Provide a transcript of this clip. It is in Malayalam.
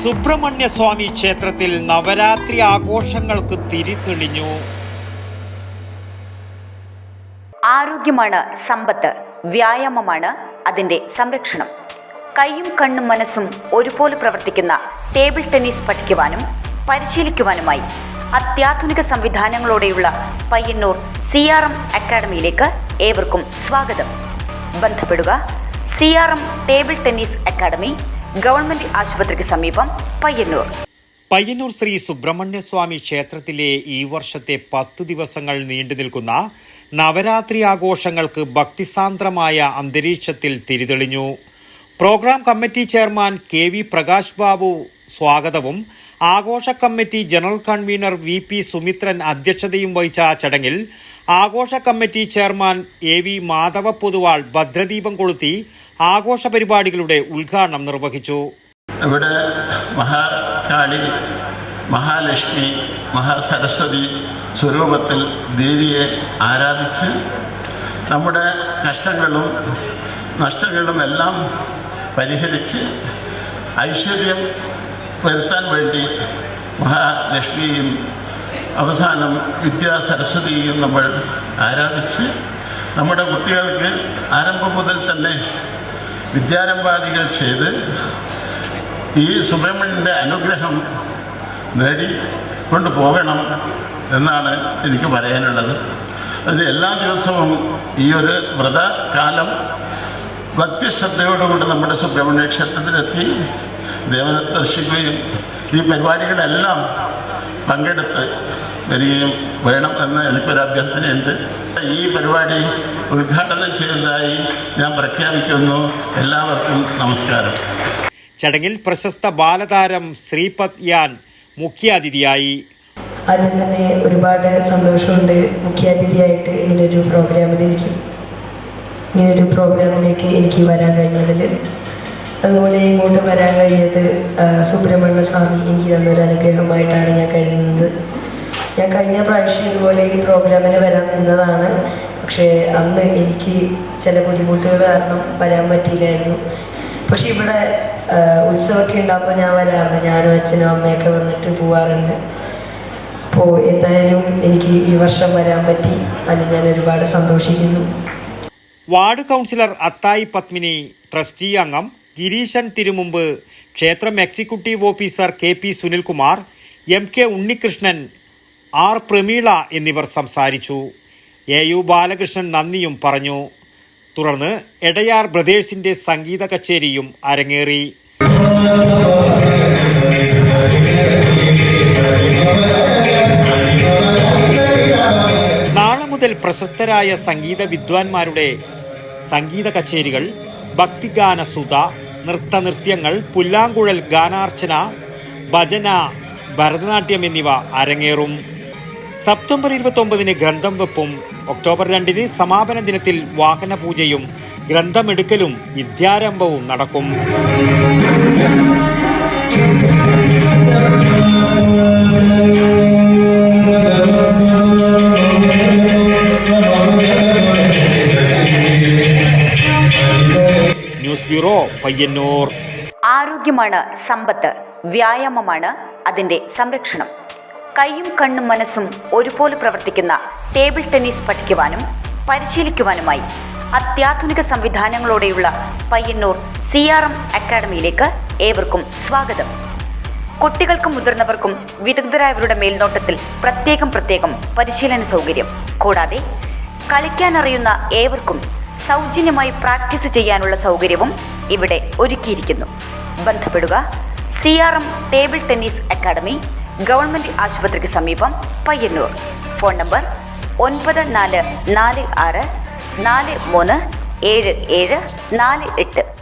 സുബ്രഹ്മണ്യ സ്വാമി ക്ഷേത്രത്തിൽ നവരാത്രി ആഘോഷങ്ങൾക്ക് തിരിതെളിഞ്ഞു. ആരോഗ്യമാണ് സമ്പത്ത് വ്യായാമമാണ് അതിന്റെ സംരക്ഷണം. കൈയും കണ്ണും മനസ്സും ഒരുപോലെ പ്രവർത്തിക്കുന്ന ടേബിൾ ടെന്നീസ് പഠിക്കുവാനും പരിശീലിക്കുവാനുമായി അത്യാധുനിക സംവിധാനങ്ങളോടെയുള്ള പയ്യന്നൂർ സി ആർ എം അക്കാഡമിയിലേക്ക് ഏവർക്കും സ്വാഗതം. ബന്ധപ്പെടുക C R M table tennis academy government ആശുപത്രിക്ക് സമീപം പയ്യന്നൂർ. പയ്യന്നൂർ ശ്രീ സുബ്രഹ്മണ്യ സ്വാമി ക്ഷേത്രത്തിലെ ഈ വർഷത്തെ പത്ത് ദിവസങ്ങൾ നീണ്ടു നിൽക്കുന്ന നവരാത്രി ആഘോഷങ്ങൾക്ക് ഭക്തിസാന്ദ്രമായ അന്തരീക്ഷത്തിൽ തിരിതെളിഞ്ഞു. Program committee chairman K V Prakash Babu സ്വാഗതവും ആഘോഷ committee general convener V P Sumithran അധ്യക്ഷതയും വഹിച്ച ചടങ്ങിൽ ആഘോഷ committee chairman A V Madhava Poduval ഭദ്രദീപം കൊളുത്തി ആഘോഷ പരിപാടികളുടെ ഉദ്ഘാടനം നിർവഹിച്ചു. ഇവിടെ മഹാകാളി മഹാലക്ഷ്മി മഹാസരസ്വതി സ്വരൂപത്തിൽ ദേവിയെ ആരാധിച്ച് നമ്മുടെ കഷ്ടങ്ങളും നഷ്ടങ്ങളും എല്ലാം പരിഹരിച്ച് ഐശ്വര്യം വരുത്താൻ വേണ്ടി മഹാലക്ഷ്മിയും അവസാനം വിദ്യാ സരസ്വതിയും നമ്മൾ ആരാധിച്ച് നമ്മുടെ കുട്ടികൾക്ക് ആരംഭം മുതൽ തന്നെ വിദ്യാരംഭാദികൾ ചെയ്ത് ഈ സുബ്രഹ്മണ്യന്റെ അനുഗ്രഹം നേടി കൊണ്ടുപോകണം എന്നാണ് എനിക്ക് പറയാനുള്ളത്. അതിന് എല്ലാ ദിവസവും ഈ ഒരു വ്രതകാലം ഭക്തിശ്രദ്ധയോടുകൂടി നമ്മുടെ സുബ്രഹ്മണ്യ ക്ഷേത്രത്തിലെത്തി ദേവനെ ദർശിക്കുകയും ഈ പരിപാടികളെല്ലാം പങ്കെടുത്ത് വരികയും വേണം എന്ന് എനിക്കൊരു അഭ്യർത്ഥനയുണ്ട് ഈ പരിപാടി ഉദ്ഘാടനം ചെയ്തതായി ഞാൻ പ്രഖ്യാപിക്കുന്നു. എല്ലാവർക്കും നമസ്കാരം. ചടങ്ങിൽ പ്രശസ്ത ബാലതാരം ശ്രീപത് യാൻ മുഖ്യാതിഥിയായി. ആദ്യം തന്നെ ഒരുപാട് സന്തോഷമുണ്ട്. മുഖ്യാതിഥിയായിട്ട് ഇങ്ങനൊരു പ്രോഗ്രാമിലേക്ക് ഇങ്ങനൊരു പ്രോഗ്രാമിലേക്ക് എനിക്ക് വരാൻ കഴിഞ്ഞതിൽ. അതുപോലെ ഇങ്ങോട്ട് വരാൻ കഴിഞ്ഞത് സുബ്രഹ്മണ്യ സ്വാമി എനിക്ക് തന്നൊരു അനുഗ്രഹമായിട്ടാണ് ഞാൻ കരുതുന്നത്. ഞാൻ കഴിഞ്ഞ പ്രാവശ്യം ഇതുപോലെ ഈ പ്രോഗ്രാമിന് വരാൻ നിന്നതാണ്. പക്ഷേ അന്ന് എനിക്ക് ചില ബുദ്ധിമുട്ടുകൾ കാരണം വരാൻ പറ്റിയില്ലായിരുന്നു. പക്ഷെ ഇവിടെ ഉത്സവമൊക്കെ ഉണ്ടാകുമ്പോൾ ഞാൻ വരാറുണ്ട്. ഞാനും അച്ഛനും അമ്മയൊക്കെ വന്നിട്ട് പോവാറുണ്ട്. അപ്പോൾ എന്തായാലും എനിക്ക് ഈ വർഷം വരാൻ പറ്റി. അതിന് ഞാൻ ഒരുപാട് സന്തോഷിക്കുന്നു. Ward councillor Athai Padmini trustee അംഗം ഗിരീശൻ തിരുമുമ്പ് ക്ഷേത്രം executive officer K P Sunilkumar M K Unnikrishnan R Pramila എന്നിവർ സംസാരിച്ചു. എ യു ബാലകൃഷ്ണൻ നന്ദിയും പറഞ്ഞു. തുടർന്ന് എടയാർ ബ്രദേഴ്സിന്റെ സംഗീത കച്ചേരിയും അരങ്ങേറി. നാളെ മുതൽ പ്രശസ്തരായ സംഗീത വിദ്വാൻമാരുടെ സംഗീത കച്ചേരികൾ ഭക്തിഗാനസുത നൃത്തനൃത്യങ്ങൾ പുല്ലാങ്കുഴൽ ഗാനാർച്ചന ഭജന ഭരതനാട്യം എന്നിവ അരങ്ങേറും. സെപ്റ്റംബർ ഇരുപത്തൊമ്പതിന് ഗ്രന്ഥം വെപ്പും ഒക്ടോബർ രണ്ടിന് സമാപന ദിനത്തിൽ വാഹന പൂജയും ഗ്രന്ഥമെടുക്കലും വിദ്യാരംഭവും നടക്കും. News bureau Payyanur. ആരോഗ്യമാണ് സമ്പത്ത് വ്യായാമമാണ് അതിന്റെ സംരക്ഷണം. കൈയും കണ്ണും മനസ്സും ഒരുപോലെ പ്രവർത്തിക്കുന്ന ടേബിൾ ടെന്നീസ് പഠിക്കുവാനും പരിശീലിക്കുവാനുമായി അത്യാധുനിക സംവിധാനങ്ങളോടെയുള്ള പയ്യന്നൂർ സി ആർ എം അക്കാഡമിയിലേക്ക് ഏവർക്കും സ്വാഗതം. കുട്ടികൾക്കും മുതിർന്നവർക്കും വിദഗ്ധരായവരുടെ മേൽനോട്ടത്തിൽ പ്രത്യേകം പ്രത്യേകം പരിശീലന സൗകര്യം. കൂടാതെ കളിക്കാനറിയുന്ന ഏവർക്കും സൗജന്യമായി പ്രാക്ടീസ് ചെയ്യാനുള്ള സൗകര്യവും ഇവിടെ ഒരുക്കിയിരിക്കുന്നു. ബന്ധപ്പെടുക C R M table tennis academy government ആശുപത്രിക്ക് സമീപം പയ്യന്നൂർ. ഫോൺ നമ്പർ ഒൻപത് നാല് നാല് ആറ് നാല് മൂന്ന് ഏഴ് ഏഴ് നാല് എട്ട്.